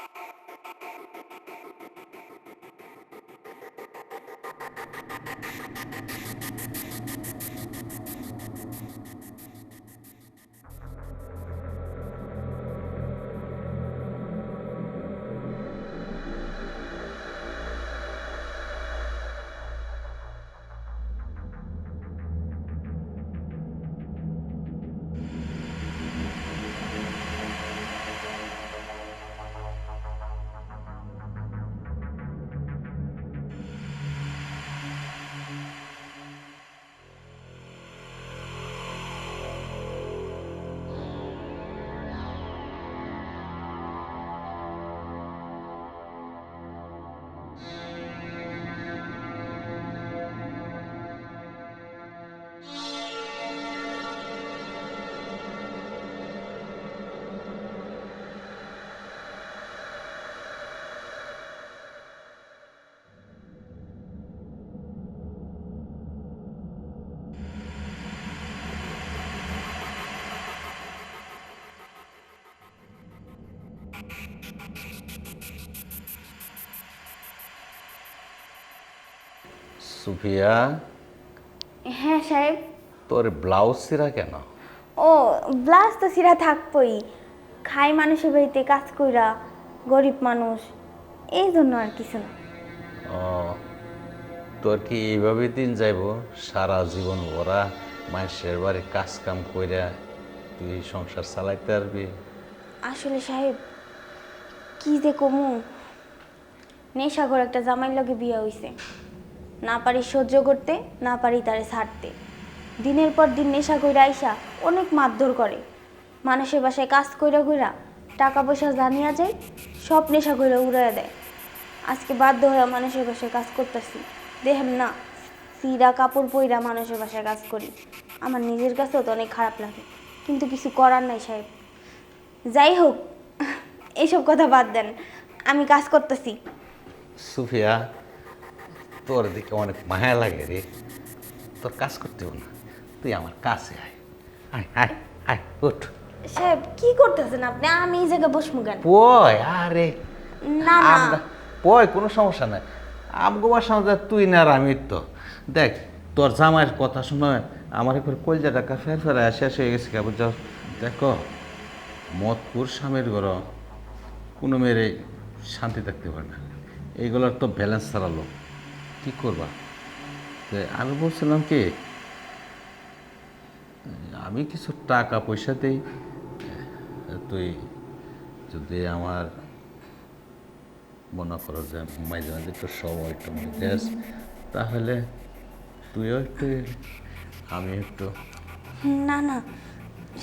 you Sufia? হ্যাঁ সাহেব। তোর ব্লাউজ ছিঁড়া কেন? ও ব্লাস তো সিরা থাকবই খাই মানুষের বাড়িতে কাজ কইরা গরিব মানুষ। এই জন্য আর কিছু না। ও তোর কি এইভাবে দিন যাইব? সারা জীবন ভরা মানুষের বাড়ি কাজ কাম কইরা তুই সংসার চালাইতে পারবি? আসলে সাহেব কি যে কমু। নেশাগর একটা জামাইর লগে বিয়ে হইছে। না পারি সহ্য করতে, না পারি তারে ছাড়তে। দিনের পর দিন নেশা কইরা আইসা অনেক মারধর করে। মানুষের বাসায় কাজ কইরা কইরা টাকা পয়সা জানিয়া যায়, সব নেশা কইরা উড়াইয়া দেয়। আজকে বাধ্য হয়ে মানুষের বাসায় কাজ করতেছি। দেখেন না সিরা কাপড় পইরা মানুষের বাসায় কাজ করি। আমার নিজের কাছেও তো অনেক খারাপ লাগে, কিন্তু কিছু করার নাই সাহেব। যাই হোক এইসব কথা বাদ দেন, আমি কাজ করতেছি। সুফিয়া তোর দিকে অনেক মায়া লাগে রে তোর কাজ করতে হবে না তুই আমার কাছে আয় আয় আয় আয় উঠ সাহেব কি করতেছেন আপনি আমি এই জায়গায় বসবো কেন পয় আরে না না পয় কোনো সমস্যা নাই আমগো বাসায় যা তুই না আর আমি তো দেখ তোর জামাইয়ের কথা শুনে আমার একবার কলজা টাকা ফের ফেরা শেষ হয়ে গেছে কেবল যাও দেখো মদপুর স্বামীর ঘর কোনো মেয়েরে শান্তি থাকতে পারে না এইগুলোর তো ব্যালেন্স ছাড়ালো কী করবা? আমি বলছিলাম কি, আমি কিছু টাকা পয়সা দেই তুই যদি আমার মনে করো যে মাঝে মাঝে একটু সময় একটু দেস তাহলে তুইও একটু আমি একটু। না না,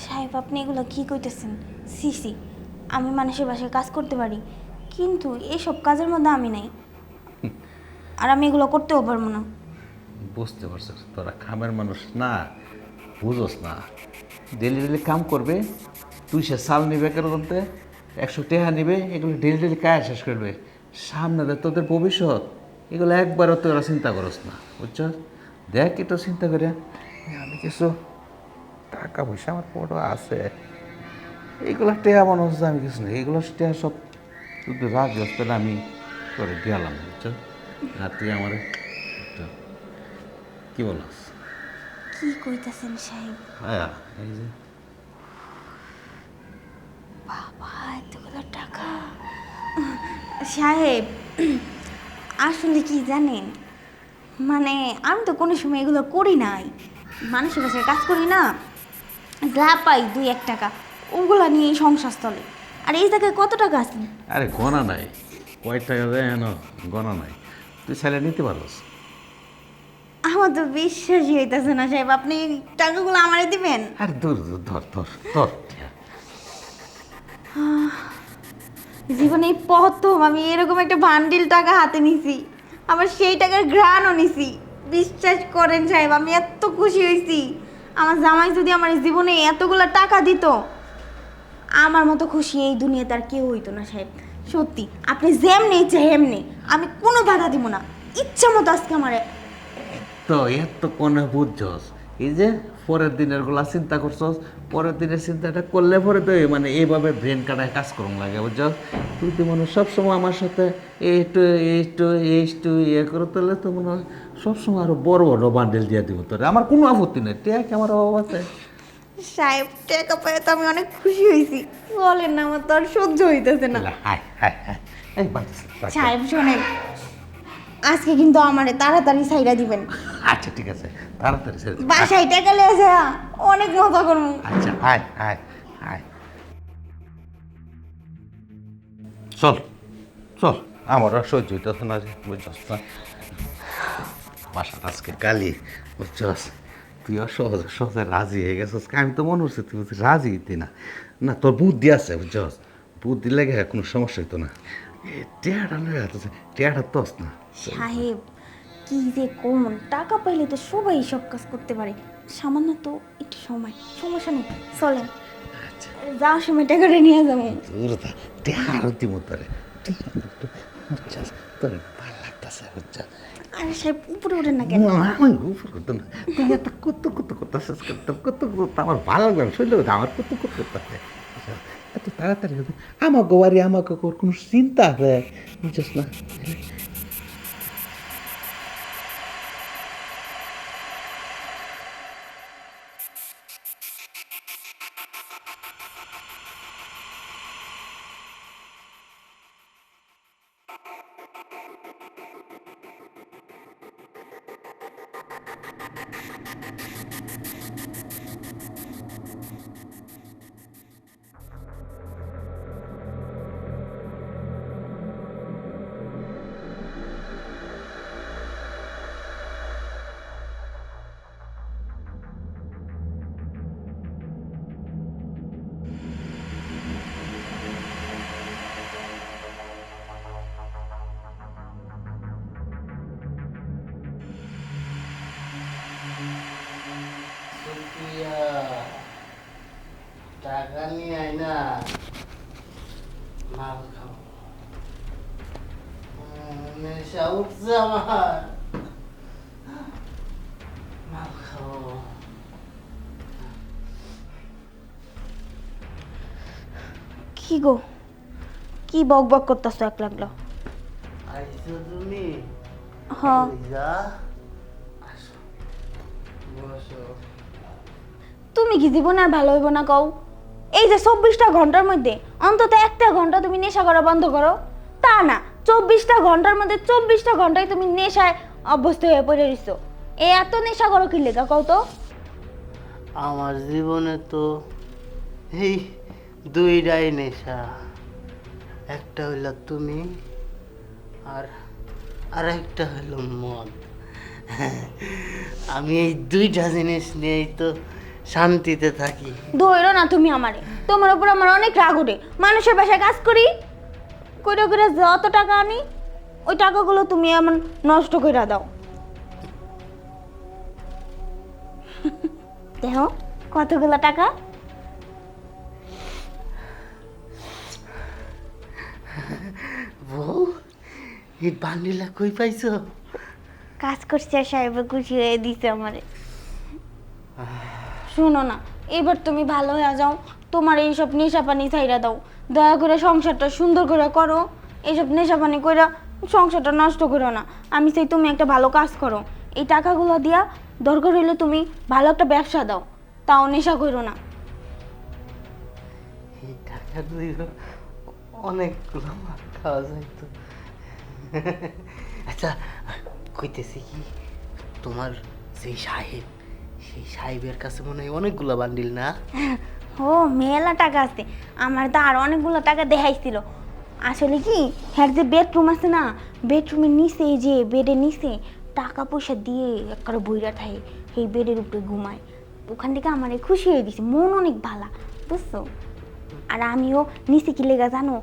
সাহেব, আপনি এগুলো কি কইতেছেন? সি সি আমি মানুষের বাসায় কাজ করতে পারি, কিন্তু এইসব কাজের মধ্যে আমি নাই। আর আমি এগুলো করতেও পারব না। বুঝতে পারছিস তোরা খামের মানুষ না, বুঝোস না। ডেলি ডেলি কাম করবে তুই সে সাল নিবে কেন বলতে একশো টেহা নিবে, এগুলো ডেলি ডেলি কাজ শেষ করবে। সামনে দেখ তোদের ভবিষ্যৎ, এগুলো একবারও তোরা চিন্তা করস না, বুঝছ? দেখ কি একটু চিন্তা করে। আমি কিছু টাকা পয়সা আমার বড় আছে। এগুলো টেহা মনে হচ্ছে আমি কিছু না এগুলো টেহা সব তুই রাজি আমি করে গেলাম বুঝছ? আর তুই আমার কি বলস কি কইতেছেন সাহেব? হ্যাঁ এই যে। বাবা এতগুলো টাকা। সাহেব আসলে কি জানেন? মানে আমি তো কোনো সময় এগুলো করি নাই। মানুষের কাছে কাজ করি না। যা পাই দুই এক টাকা ওগুলো নিয়েই সংসার চলে। আর এই জায়গায় কত টাকা আছে? আরে গণা নাই। কয় টাকা দেয় হেন গণা নাই। তুই ছেলে নিতে পারস আমার তো বিশ্বাসই হইতেছে না সাহেব। আপনি টাকাগুলো আমারে দিবেন? আরে দূর দূর ধর ধর ধর। জীবনে এই প্রথম আমি এরকম একটা বান্ডিল টাকা হাতে নিছি। আবার সেই টাকার ঘ্রাণও নিছি। বিশ্বাস করেন সাহেব আমি এত খুশি হয়েছি আমার জামাই যদি আমার জীবনে এতগুলো টাকা দিত আমার মতো খুশি এই দুনিয়াতে আর কেউ হইতো না সাহেব। সত্যি, আপনি যেমনি ইচ্ছা হেমনি, আমি কোনো বাধা দিব না। ইচ্ছা মতো আজকে আমার তো এত কোনে বুঝছস? এই যে পরের দিনেরগুলা চিন্তা করছস, পরের দিনের চিন্তাটা করলে পরে তো মানে এইভাবে ব্রেন কাটায় কাজ করুন লাগে বুঝছ তুই তো মনে সবসময় আমার সাথে একটু একটু একটু ইয়ে করে তোলে তো মনে হয় সবসময় আরও বড় বড় বান্ডেল দিয়ে দিব তোরে। আমার কোনো আপত্তি নেই। টেক আমার অভাব আছে। সাহেব টাকা পেয়ে তো আমি অনেক খুশি হয়েছি। বলেন না আমার তো আর সহ্য হইতেছে না। সাহেব শোনেন আজকে কিন্তু আমারে তাড়াতাড়ি সাইরা দিবেন। আচ্ছা ঠিক আছে তাড়াতাড়ি দে। বাসায় টাকা লেগে অনেক মজা করব। আচ্ছা আয় আয় আয় চল চল আমার আর সহ্য হইতেছে না বুঝছস না। বাসার আজকে কালি বুঝছস তুইও সহজে সহজে রাজি হয়ে গেছিস আমি তো মনে হচ্ছে তুই রাজি হইতি না। না তোর বুদ্ধি আছে বুঝছস? বুদ্ধি লেগে কোনো সমস্যা হইতো না। টেয়াটা লেগে আছে টেয়াটা তস না। সাহেব কি যে কোন টাকা পাইলে তো সবাই সব কাজ করতে পারে। সামান্য তো একটু সময় সমস্যা নেই চলেন। আচ্ছা। যাওয়ার সময় টাকাটা নিয়ে যাব। দূর থা টেয়ার দিব তোরে। বুঝছস? তোর ভালো লাগতেছে বুঝছস? আরে সাহেব, উপরে ওঠেন না কেন? আমি উপর করতো না। তুই এত কত কত করতেছিস করতে কত কত, আমার ভালো লাগবে শরীর আমার কত কত করতেছে এত তাড়াতাড়ি আমাকে বাড়ি আমাকে কোনো চিন্তা আছে? বুঝছিস না? না। মাল খাও নেশা উঠছে আমার। মাল খাও কি গো? কি বক বক করতেছো এক লাগল? আইছো তুমি? হ। যা। আসো। বসো। তুমি কি জীবন আর ভালো হইব না কও? এই যে চব্বিশটা ঘণ্টার মধ্যে, অন্তত একটা ঘণ্টা তুমি নেশা করা বন্ধ করো। তা না, চব্বিশটা ঘণ্টার মধ্যে চব্বিশটা ঘন্টায় তুমি নেশায় অভ্যস্ত হয়ে পড়ে রইছো। এ এত নেশা করো কি লেখা কও তো? আমার জীবনে তো এই দুইটাই নেশা। একটা হইল তুমি, আর আর একটা হইল মদ। আমি এই দুইটা জিনিস নিয়েই তো শান্তিতে থাকি। ধরো না তুমি আমারে। তোমার উপর আমার অনেক রাগ ওঠে। মানুষের বাসায় কাজ করি করে করে যত টাকা আনি ওই টাকাগুলো তুমি এমন নষ্ট করে দাও। দেখো কতগুলো টাকা? বউ এই বান্ডিলা কই পাইছো? কাজ করছে সাহেব খুশি হয়ে দিছে আমারে। শোনো না, এবার তুমি ভালো হয়ে যাও। তোমার এইসব নেশা পানি ছাইরা দাও। দয়া করে সংসারটা সুন্দর করে করো। এইসব নেশা পানি কইরা সংসারটা নষ্ট করো না। আমি চাই তুমি একটা ভালো কাজ করো। এই টাকাগুলো দিয়া দরকার হইলে তুমি ভালো একটা ব্যবসা দাও। তাও নেশা করো না। অনেকগুলো আচ্ছা কইতেছি কি, তোমার সেই সাহেব সেই সাহেবের কাছে মনে হয় অনেকগুলো বান্ডিল না? ও, মেলা টাকা আছে। আমার তো আর অনেকগুলো টাকা দেখাইছিল। আসলে কি হ্যাঁ যে বেডরুম আছে না বেডরুমের নিচে যে বেডের নিচে, টাকা পয়সা দিয়ে একটা বইরা থাকে, সেই বেডের উপরে ঘুমায়। ওখান থেকে আমার খুশি হয়ে দিছে মন অনেক ভালা, বুঝছ? আর আমিও নিচে কি লেগা জানো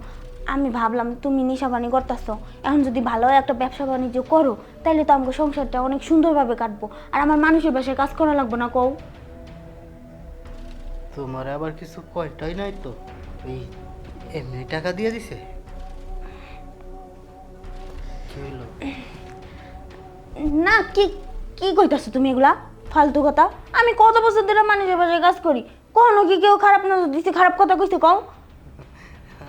আমি ভাবলাম তুমি নেশা পানি করতেছো। এখন যদি ভালো একটা ব্যবসা বাণিজ্য করো তাহলে তো আমাকে সংসারটা অনেক সুন্দরভাবে কাটবো। আর আমার মানুষের বাসায় কাজ করা লাগবে না কও। তোমার আবার কিছু কয়টাই নাই তো? এই এমনি টাকা দিয়ে দিছে? কি না কি কি কইতাছো তুমি এগুলা? ফালতু কথা। আমি কত বছর ধরে মানুষের বাসায় কাজ করি। কখনো কি কেউ খারাপ না দিছে খারাপ কথা কইছে কও?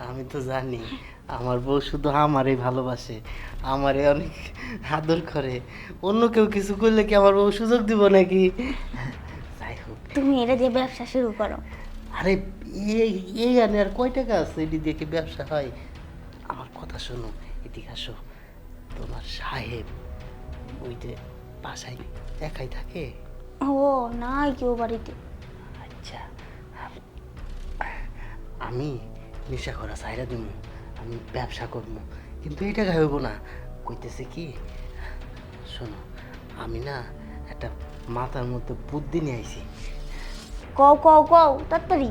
আমি তো জানি আমার বউ শুধু আমারই ভালোবাসে আমারে অনেক আদর করে। অন্য কেউ কিছু করলে কি আমার বউ সুযোগ দিব নাকি? যাই হোক। তুমি এটা দিয়ে ব্যবসা শুরু করো। আরে এই এই আনে আর কয় টাকা আছে? এটি দিয়ে কি ব্যবসা হয়। আমার কথা শোনো এদিকে আসো। তোমার সাহেব ওইতে বাসায় একাই থাকে? ও নাই কেউ বাড়িতে। আচ্ছা। আমি নেশা করা সাইরা দিব আমি ব্যবসা করব কিন্তু এটা হইব না। কইতেছে কি, শোনো, আমি না একটা মাথার মধ্যে বুদ্ধি নিয়ে আইছি। কও কও কও, তাড়াতাড়ি।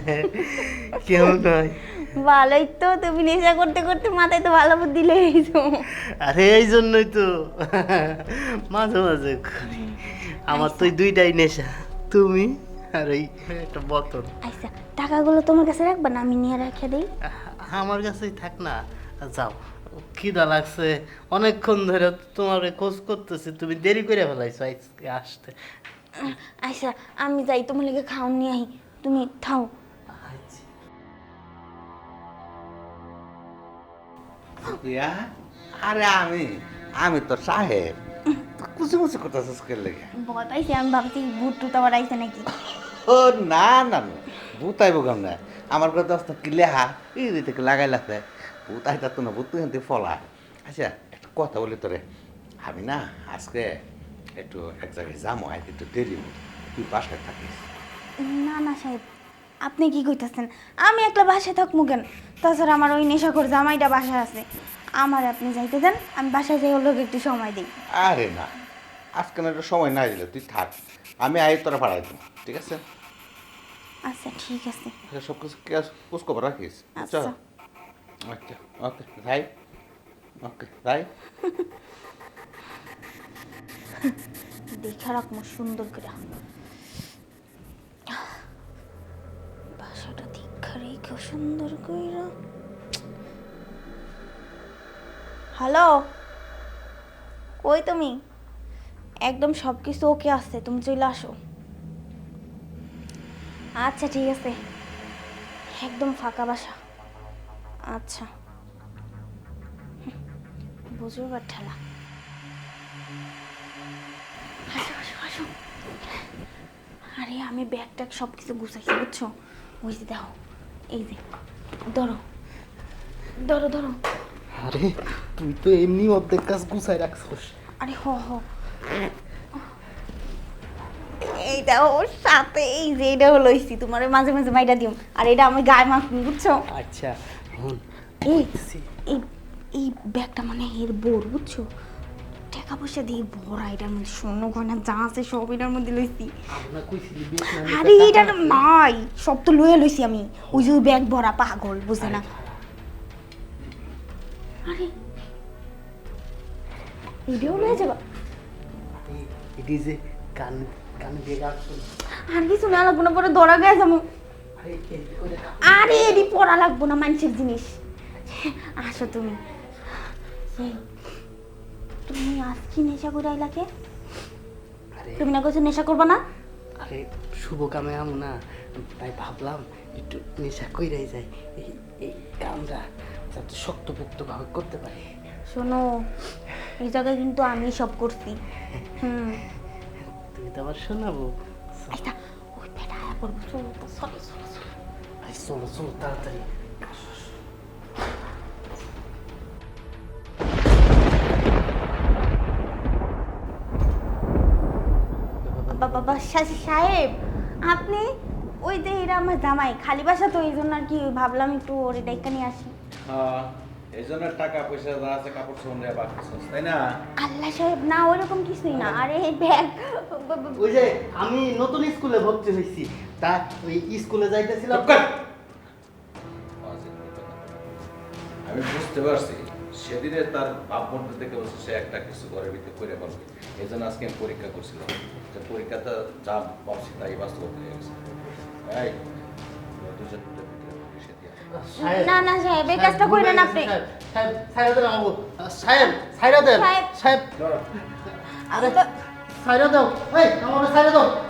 কেমন নয়। ভালোই তো তুমি নেশা করতে করতে মাথায় তো ভালো বুদ্ধি লেগেছো আরে এই জন্যই তো। মাঝে মাঝে করি। আমার তো দুইটাই নেশা তুমি আর এই একটা বোতল। আচ্ছা টাকাগুলো তোমার কাছে রাখবা না? আমি নিয়ে রেখে দিই। আমার কাছেই থাক না। যাও। খিদা লাগছে। অনেকক্ষণ ধরে তোমার খোঁজ করতেছি। তুমি দেরি করে ফেলাইছো আজকে আসতে। আচ্ছা আমি যাই। তোমার লেগে খাওন নিয়ে আহি তুমি থাও ইয়া আরে আমি আমি তো সাহেব। কুচি কুচি করতেছিস কে লেগে? ভয় পাইছি আমি ভাবছি ভূত টুত আবার আইছে নাকি? ও না না না ভূত আইব না আমার কথা দশটা কি লেহা এই থেকে লাগাই লাগছে ভূত আইতা তো না ভূত তুই এনতে ফলা। আচ্ছা একটা কথা বলি তোরে। আমি না আজকে একটু এক জায়গায় যাব আজকে একটু দেরি। তুই বাসায় থাকিস? না না সাহেব। আপনি কি কইতাছেন? আমি একলা বাসায় থাকব কেন? তাছাড়া আমার ওই নেশাখোর জামাইটা বাসায় আছে। আমার আপনি যাইতে দেন আমি বাসায় যাই ওর লোক একটু সময় দিই। আরে না আজকে না একটু সময় না দিলে তুই থাক। আমি আই তোরা পাঠাই দেবো ঠিক আছে? আচ্ছা ঠিক আছে। সব কিছু খোঁজ খবর রাখিস? আচ্ছা। আচ্ছা ওকে যাই। ওকে যাই। দেখে রাখব সুন্দর করে বাসাটা দীক্ষা রেখে সুন্দর করে হ্যালো কই তুমি? একদম সব কিছু ওকে আছে, তুমি চলে আসো। আচ্ছা ঠিক আছে। একদম ফাঁকা বাসা। আচ্ছা। বুঝব বা ঠেলা। আরে, আমি ব্যাগ ট্যাগ সব কিছু গুছাইছি, বুঝছ? ওই যে দেখো। এই যে ধরো ধরো ধরো। আরে তুই তো এমনি অর্ধেক কাজ গুছাই রাখছিস। আরে হ হ। এইটা ওর সাথে এই যে এটা হলো ইসি তোমার মাঝে মাঝে মাইটা দিও। আর এটা আমি গায়ে মাখুন বুঝছ? আচ্ছা হুন এই এই এই ব্যাগটা মানে এর বোর বুঝছ? টাকা পয়সা দিয়ে ভরা এটার মধ্যে স্বর্ণ গয়না যা আছে সব এটার মধ্যে লইছি। আরে এটা নাই সব তো লয়ে লইছি আমি। ওই যে ব্যাগ ভরা পাগল বুঝে না। আরে এটাও লয়ে যাবা? এটি যে কান কান দিয়ে গাছ আর কিছু না লাগবো না পরে ধরা গেছে যাব। আরে এডি পড়া লাগবো না মানুষের জিনিস। আসো তুমি। তুমি কি নেশা করে আইলাকে আরে তুমি না কিছু নেশা করবা না? আরে শুভ কামে আম না তাই ভাবলাম একটু নেশা কইরাই যাই। এই এই কামটা যাতে শক্তপোক্ত ভাবে করতে পারি। শোনো এই জায়গায় কিন্তু আমি সব করছি। হুম। তুমি তো আবার শোনাবো। আচ্ছা ওই বেটা পড়ব। চলো চলো চলো চলো তাড়াতাড়ি। বাবা সাহেব আপনি ওই যে এরা আমার জামাই খালি বাসা তো এই জন্য আর কি ভাবলাম একটু ওরে ডাইকা নিয়ে আসি। এই জন্য টাকা পয়সা যা আছে কাপড় চোপড় নিয়ে বাকিস তাই না? আল্লাহ সাহেব না ওইরকম কিছুই না। আরে ব্যাগ ওই যে আমি নতুন স্কুলে ভর্তি হয়েছি। তা ওই স্কুলে যাইতেছিলাম আমি বুঝতে পারছি সেদিনে তার বাপ বন্ধু থেকে বলছে সে একটা কিছু ঘরের ভিতরে করে বলবে এই জন্য আজকে আমি পরীক্ষা করছিলাম। যে পরীক্ষাটা যা ভাবছি তাই বাস্তব হয়ে গেছে। এই দুজন। না না সাহেব এই কাজটা কইলেন আপনি। সাহেব। সাহেব সাইরা দেন বাবু সাহেব সাইরা দেন সাহেব। আরে আমি তো- সাইরা দাও। এই আমার সাইরা দাও।